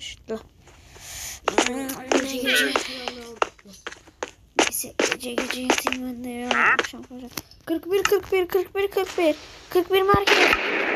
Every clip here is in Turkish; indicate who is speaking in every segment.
Speaker 1: Şutla. Gece gece. Gece yatayım ben de ya. Akşam kalacak. 41 41 41 41 41 merkez.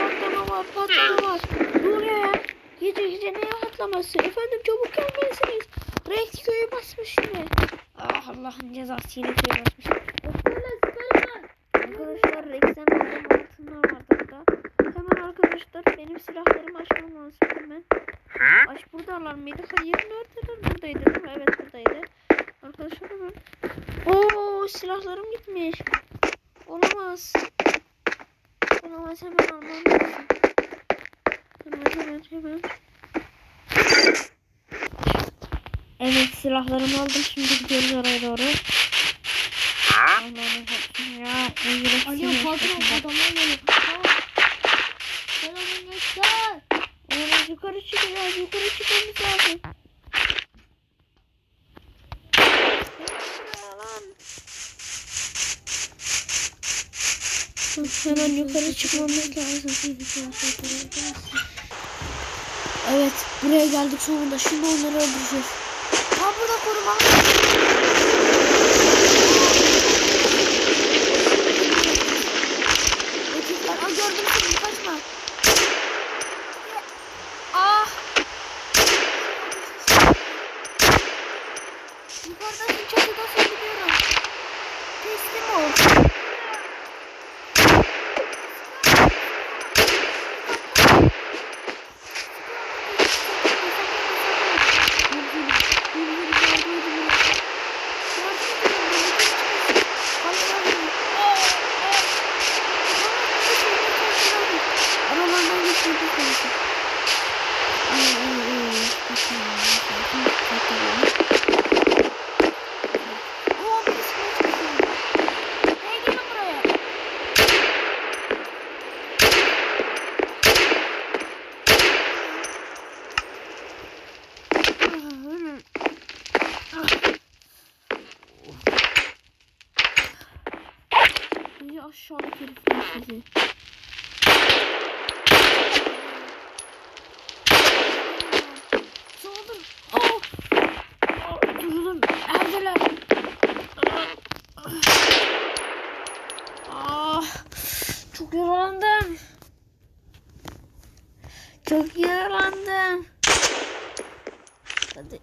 Speaker 1: Patlama var patlama var. Ne ya? Gece gece ne patlaması? Efendim çabuk gelmelisiniz. Rex köyü basmış yine. Ah Allah'ın cezası yine köyü basmış. Arkadaşlar Rex'ten aldığım altınlar var burada. Hemen arkadaşlar benim silahlarımı açmam lazım hemen. Aç buradalar mıydı? Hayır neredeler? Buradaydı değil mi? Evet buradaydı. Arkadaşlar hemen. Oo silahlarım gitmiş. Olamaz. Olamaz hemen almam lazım. Hemen hemen hemen. Evet silahlarımı aldım. Şimdi gidiyoruz oraya doğru. Allah'ım ya.
Speaker 2: Alo patron adamlar geliyor. Aa, Selamün gençler.
Speaker 1: Yukarı çıkacağız. Yukarı çıkmamız lazım. Hemen yukarı çıkmamız lazım. Evet buraya geldik sonunda. Şimdi onları öldüreceğiz. Aa burada koruma. Ötekler. Aa gördüm seni kaçma. Ah. Yukarıdasın çatıdasın biliyorum. Teslim ol. Aralarından geçmemiz lazım. Ay, ay, ay. Oo, birisi kaçıyor. Hey, gelin buraya. İyi aşağıdaki herifler sizi. Saldır. Oh. Oh, Durun. Neredeler? Ah. Çok yaralandım. Çok yaralandım. Hadi.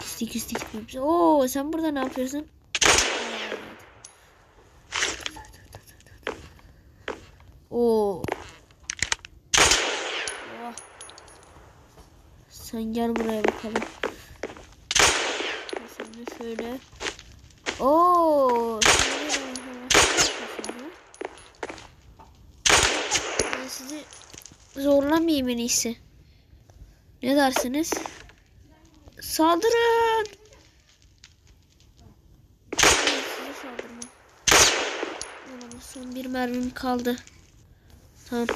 Speaker 1: Kistik gitmemiz. Oo sen burada ne yapıyorsun? Oo. Sen gel buraya bakalım. De şöyle. Oo. sen de böyle. Ben sizi zorlamayayım en iyisi. Ne dersiniz? Saldırın. Son bir mermim kaldı. Tamam.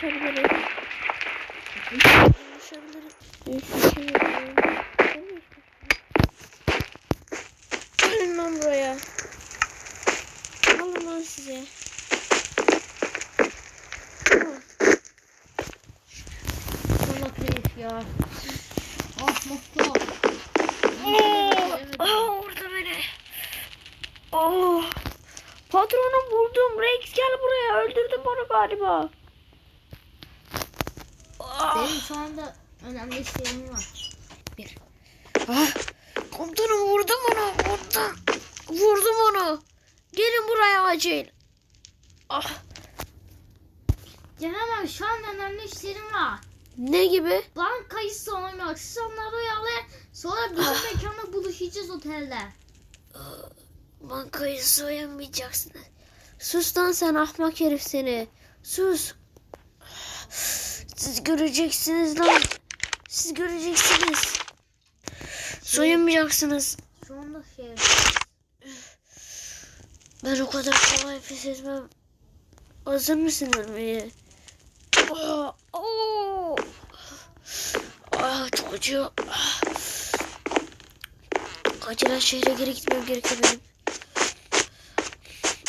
Speaker 1: Hiçbir şey yok. Gelin lan buraya. Alın lan size.
Speaker 2: Salak herif ya. Ah mutlu.
Speaker 1: Oo, aa, vurdu beni. Oh. Patronum vurdum. Rex gel buraya. Öldürdün onu galiba. Ah.
Speaker 2: Benim şu anda önemli işlerim var.
Speaker 1: Ah. Komutanım vurdum onu. Vurdum. Vurdum onu. Gelin buraya acil. Ah.
Speaker 2: Gelemem şu anda önemli işlerim var.
Speaker 1: Ne gibi?
Speaker 2: Bankayı soymak. Siz onları oyalayın. Sonra bizim
Speaker 1: Ah.
Speaker 2: mekanda buluşacağız otelde.
Speaker 1: Bankayı soyamayacaksınız. Sus lan sen ahmak herif seni. Sus. Siz göreceksiniz lan. Siz göreceksiniz. Soyamayacaksınız.
Speaker 2: Şu anda şey.
Speaker 1: Ben o kadar kolay pes etmem. Hazır mısın ölmeye? Oh, oh. acıyor. Ah. Acilen şehre geri gitmem gerekiyor benim.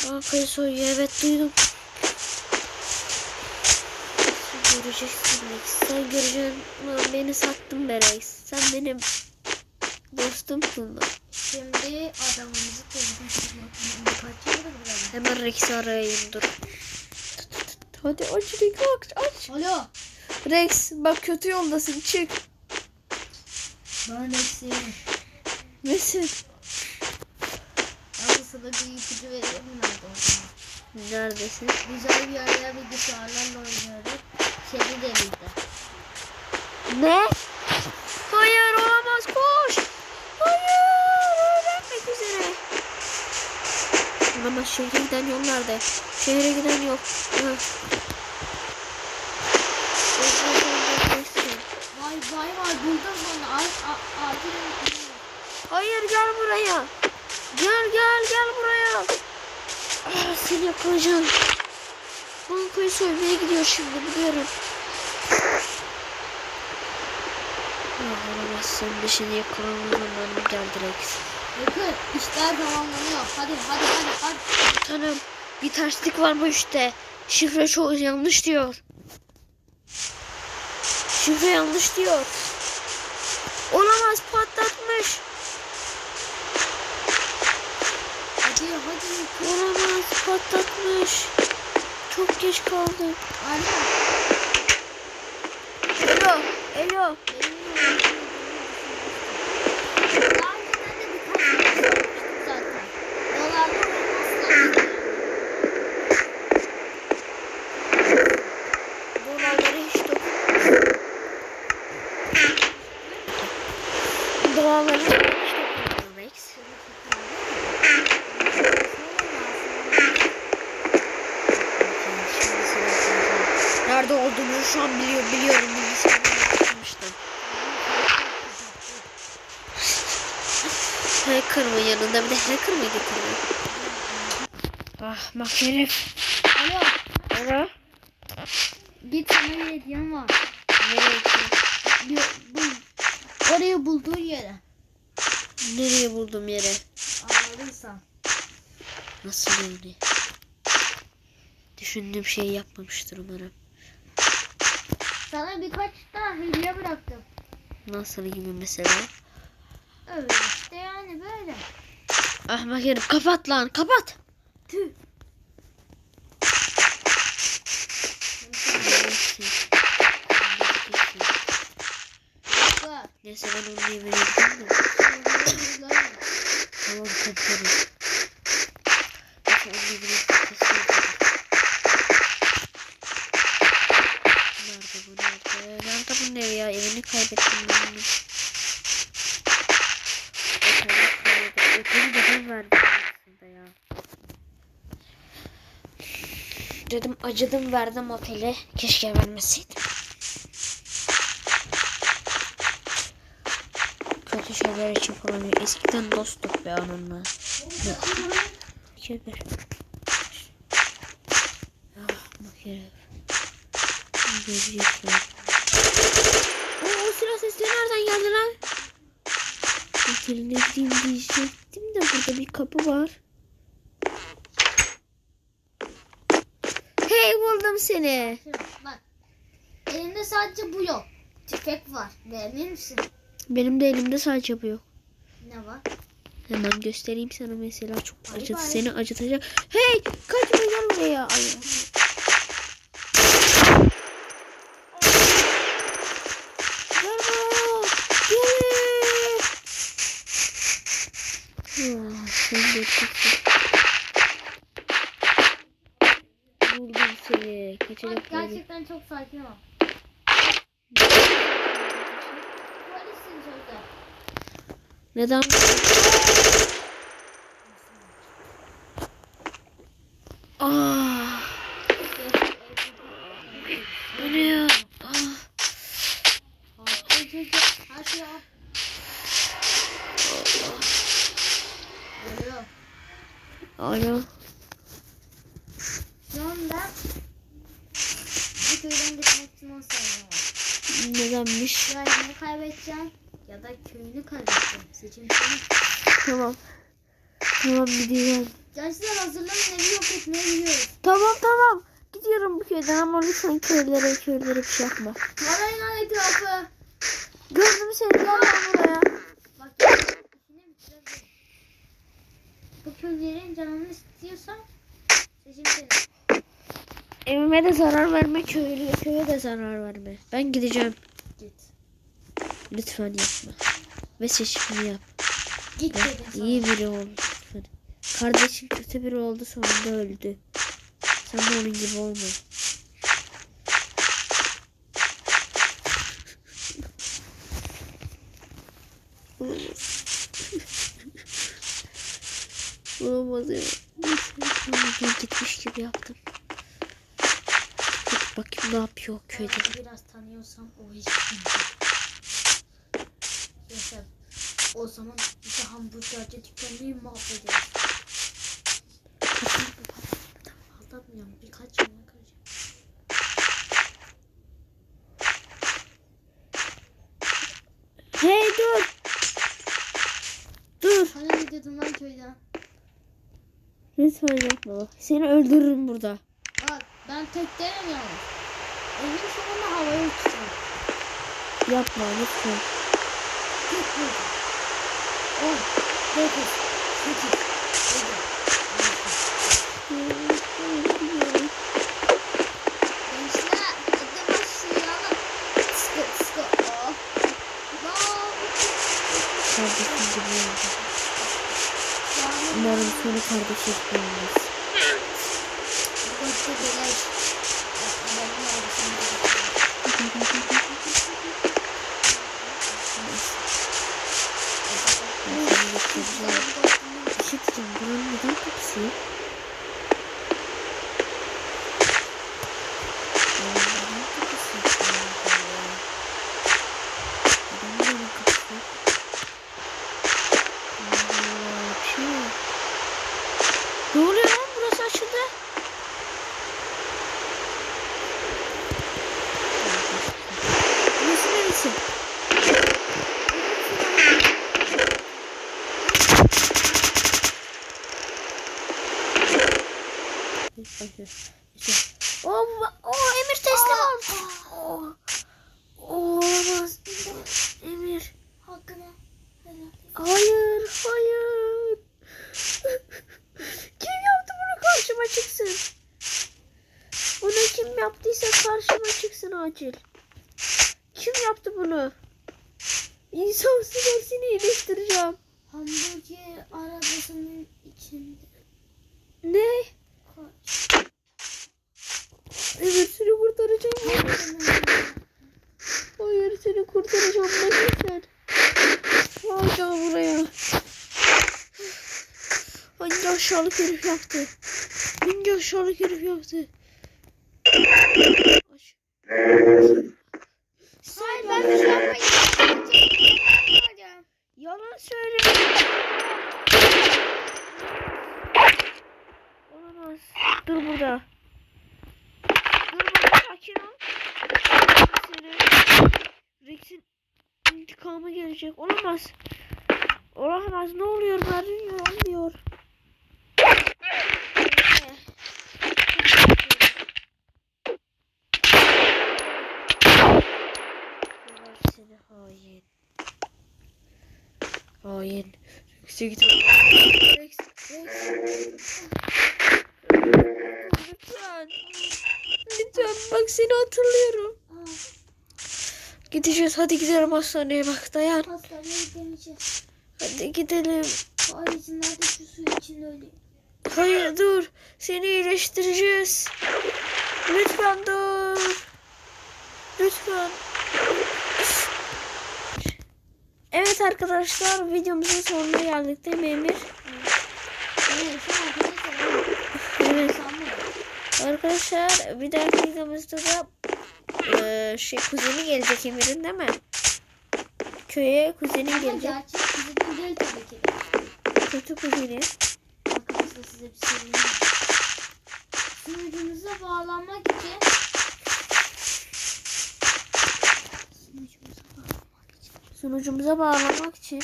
Speaker 1: Bankayı soyuyor evet duydum. Sen göreceksin Rex. Sen göreceksin. Lan beni sattın be Rex. Sen benim dostumsun lan.
Speaker 2: Şimdi adamımızı temizleyelim.
Speaker 1: Hemen Rex'i arayayım dur. Hadi aç Rex aç aç.
Speaker 2: Alo.
Speaker 1: Rex bak kötü yoldasın çık.
Speaker 2: Ben eksiğim.
Speaker 1: Nesin?
Speaker 2: Abi sana bir ipucu vereyim mi?
Speaker 1: Neredesin?
Speaker 2: Güzel bir yerde bilgisayarlarla oynuyorum. Seni de bizde.
Speaker 1: Ne? Hayır olamaz koş. Hayır öğrenmek üzere. Ama şehre giden yol nerede? Şehre giden yol.
Speaker 2: Vay vay vay buldum bunu. Ay, a, acilen
Speaker 1: Hayır gel buraya. Gel gel gel buraya. Ah, seni yakalayacağım. Bankayı soymaya gidiyor şimdi biliyorum. Olamazsın dışını yakalamam zamanım geldi Rex.
Speaker 2: Bakın işler tamamlanıyor. Hadi hadi hadi hadi.
Speaker 1: Tanım bir terslik var bu işte. Şifre çok yanlış diyor. Şifre yanlış diyor. Olamaz patlatmış.
Speaker 2: Hadi hadi.
Speaker 1: Olamaz patlatmış. Çok geç kaldım.
Speaker 2: Alo.
Speaker 1: Elo, elo.
Speaker 2: Daha
Speaker 1: Hacker mı yanında? Bir de hacker mıydı kırmızı? Ah bak herif.
Speaker 2: Alo.
Speaker 1: Ara.
Speaker 2: Git sana bir hediyem var.
Speaker 1: Nereye
Speaker 2: bul. Orayı bulduğun yere.
Speaker 1: Nereye buldum yere?
Speaker 2: Anladıysan.
Speaker 1: Nasıl yani? Düşündüğüm şeyi yapmamıştır umarım.
Speaker 2: Sana birkaç daha hediye bıraktım.
Speaker 1: Nasıl gibi mesela?
Speaker 2: Öyle yani böyle.
Speaker 1: Ahmak herif kapat lan kapat.
Speaker 2: Tüh.
Speaker 1: Neyse. Ben onu yemeğe gideyim de. Tamam kapatalım. Neyse onu yemeğe gideyim. Nerede bu nerede? Nerede bu ne ya? Evini kaybettim ben bunu. Oteli kaybettim. Oteli de ben verdim aslında ya. Dedim acıdım verdim otele. Keşke vermeseydim. Kötü şeyler için kullanıyor. Eskiden dostluk be onunla. Bir. Ah bak herif. Görüyorsun. Oo, o silah sesleri nereden geldi lan? Oteline gideyim diyecektim de burada bir kapı var. Hey buldum seni.
Speaker 2: Bak. Elimde sadece bu yok. Tüfek var. Beğenir misin?
Speaker 1: Benim de elimde sadece bu yok.
Speaker 2: Ne var?
Speaker 1: Hemen göstereyim sana mesela çok acıt seni acıtacak. Hey kaçma gel buraya. Ay. Gel buraya. Gel. Ah, sen de çıktın. Vurdum seni. Kaçacak
Speaker 2: gerçekten çok sakin ol. Polissin çocuklar.
Speaker 1: Neden? Ah, bu ne ya? Ah.
Speaker 2: Hadi hadi al. Alo.
Speaker 1: Alo.
Speaker 2: Şu anda bu köyden gitmek için 10 saniye var.
Speaker 1: Nedenmiş?
Speaker 2: Ya ne kaybedeceksin ya da köyünü kaybedeceksin. Seçim senin.
Speaker 1: Tamam. Tamam gidiyorum.
Speaker 2: Gençler hazırlanın evi yok etmeye gidiyoruz.
Speaker 1: Tamam tamam. Gidiyorum bu köyden ama lütfen köylere köylere bir şey yapma.
Speaker 2: Tarayın lan etrafı.
Speaker 1: Gördüm seni gel lan buraya.
Speaker 2: Bak işini bitirebilirim. Bu köylerin canını istiyorsan seçim senin.
Speaker 1: Evime de zarar verme köylü köye de zarar verme. Ben gideceğim.
Speaker 2: Git.
Speaker 1: Lütfen yapma. Ve seçimini yap.
Speaker 2: Git
Speaker 1: Ve
Speaker 2: dedim
Speaker 1: iyi biri ol lütfen. Kardeşim kötü biri oldu sonunda öldü. Sen de onun gibi olma. Olamaz ya. Ben gitmiş gibi yaptım. Git bakayım ne yapıyor köyde.
Speaker 2: Eğer biraz tanıyorsam o hiç. Neyse o zaman bize hamburgerci dükkanını mahvederiz. Aldatmıyorum birkaç yılına kıracağım.
Speaker 1: Hey dur. Dur.
Speaker 2: Hani gidiyordun lan köyden?
Speaker 1: Lütfen yapma bak. Seni öldürürüm burada.
Speaker 2: Bak ben tek değilim. Evin sonunda havaya uçacağım.
Speaker 1: Yapma lütfen.
Speaker 2: Git buradan. 10, 9, 8, 7, 6. Gençler hadi başlayalım. Sıkı sıkı. Oh. Wow.
Speaker 1: Kardeşim gibi oldu. Umarım sonu kardeşim olmaz. Bir şey diyeceğim. Buranın neden kapısı yok? Buranın neden kapısı yok? Allah Allah. Neden buranın kapısı yok? Allah Allah, bir şey yok. Ne oluyor lan? Burası açıldı. Burası neresi? O, o Emir teslim ol. O, olamaz. Emir.
Speaker 2: Hakkını.
Speaker 1: Hayır, hayır. kim yaptı bunu karşıma çıksın. Bunu kim yaptıysa karşıma çıksın acil. Kim yaptı bunu? İnsansız hepsini iyileştireceğim.
Speaker 2: Hamburger arabasının içinde.
Speaker 1: Ne? Evet seni kurtaracağım. Hayır seni kurtaracağım ben lütfen. Alacağım buraya. Hangi aşağılık herif yaptı? Hangi aşağılık herif yaptı? Aç.
Speaker 2: Hayır ben bir şey yapmayacağım.
Speaker 1: Yalan söyle. Olamaz. Dur burada. Dur burada sakin ol. Seni. Rex'in intikamı gelecek. Olamaz. Olamaz. Ne oluyor? Bilmiyorum. Olmuyor. Hain. Hain. Git. Rex. Rex. Lütfen. Lütfen bak seni hatırlıyorum. Gideceğiz hadi gidelim hastaneye bak dayan.
Speaker 2: hastaneye gidemeyeceğiz.
Speaker 1: Hadi gidelim.
Speaker 2: Şu.
Speaker 1: Hayır dur. Seni iyileştireceğiz. Lütfen dur. Lütfen. Evet arkadaşlar videomuzun sonuna geldik değil mi Emir?
Speaker 2: Evet, şu arkadaşlar.
Speaker 1: Evet.
Speaker 2: Sanmıyorum.
Speaker 1: Arkadaşlar bir dahaki videomuzda da eee, şey kuzeni gelecek Emir'in değil mi? Köye kuzeni
Speaker 2: Ama
Speaker 1: gelecek.
Speaker 2: gerçek kuzenim değil tabii ki de.
Speaker 1: Kötü kuzeni.
Speaker 2: Arkadaşlar size bir şey diyeyim. Sunucumuza bağlanmak için
Speaker 1: sunucumuza bağlamak için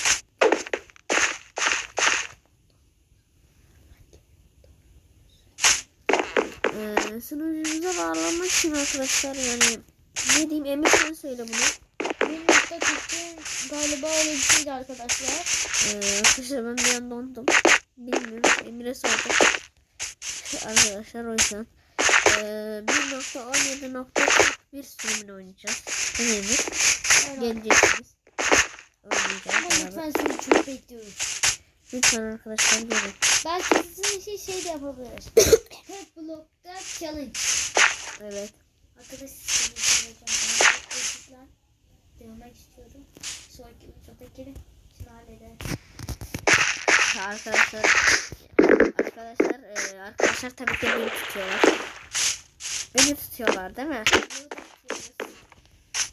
Speaker 1: Ee, sunucumuza bağlamak için arkadaşlar yani ne diyeyim Emir sen söyle bunu.
Speaker 2: Bir nokta tuttu. Galiba öyle bir şeydi arkadaşlar.
Speaker 1: Ee, arkadaşlar ben bir anda unuttum. Bilmiyorum. Emir'e sordum. arkadaşlar o yüzden. Ee, 1.17.41 sürümünü oynayacağız.
Speaker 2: Aynen.
Speaker 1: Geleceksiniz.
Speaker 2: Ama
Speaker 1: Oynayacağız. beraber.
Speaker 2: lütfen sizi çok bekliyoruz.
Speaker 1: Lütfen arkadaşlar gelin.
Speaker 2: Belki sizin için şey de yapabiliriz. Hep blokta challenge.
Speaker 1: Evet.
Speaker 2: Arkadaşlar size söyleyeceğim. Denemek istiyorum. Sonraki videodaki şimdi hallederiz.
Speaker 1: Ha, Arkadaşlar arkadaşlar e, arkadaşlar tabii ki beni tutuyorlar. Beni tutuyorlar değil mi?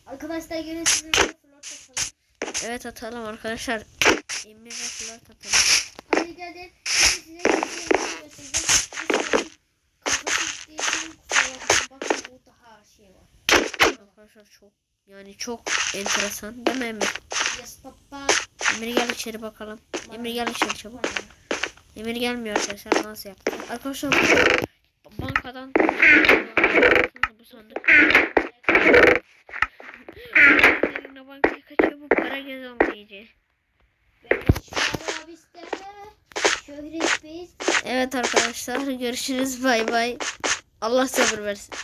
Speaker 2: Arkadaşlar gelin sizinle flört atalım.
Speaker 1: Evet atalım arkadaşlar. Emir'e flört atalım.
Speaker 2: Hadi gelin. Size göstereceğim. Bakın burada her şey var.
Speaker 1: Arkadaşlar çok yani çok enteresan değil mi Emir?
Speaker 2: Yes papa.
Speaker 1: Emir gel içeri bakalım. Emir gel içeri çabuk. Emir gelmiyor arkadaşlar nasıl yaptı? Arkadaşlar bankadan bu sandık. Eline bankaya kaçıyor bu para gezen
Speaker 2: bizde.
Speaker 1: Evet arkadaşlar görüşürüz bay bay. Allah sabır versin.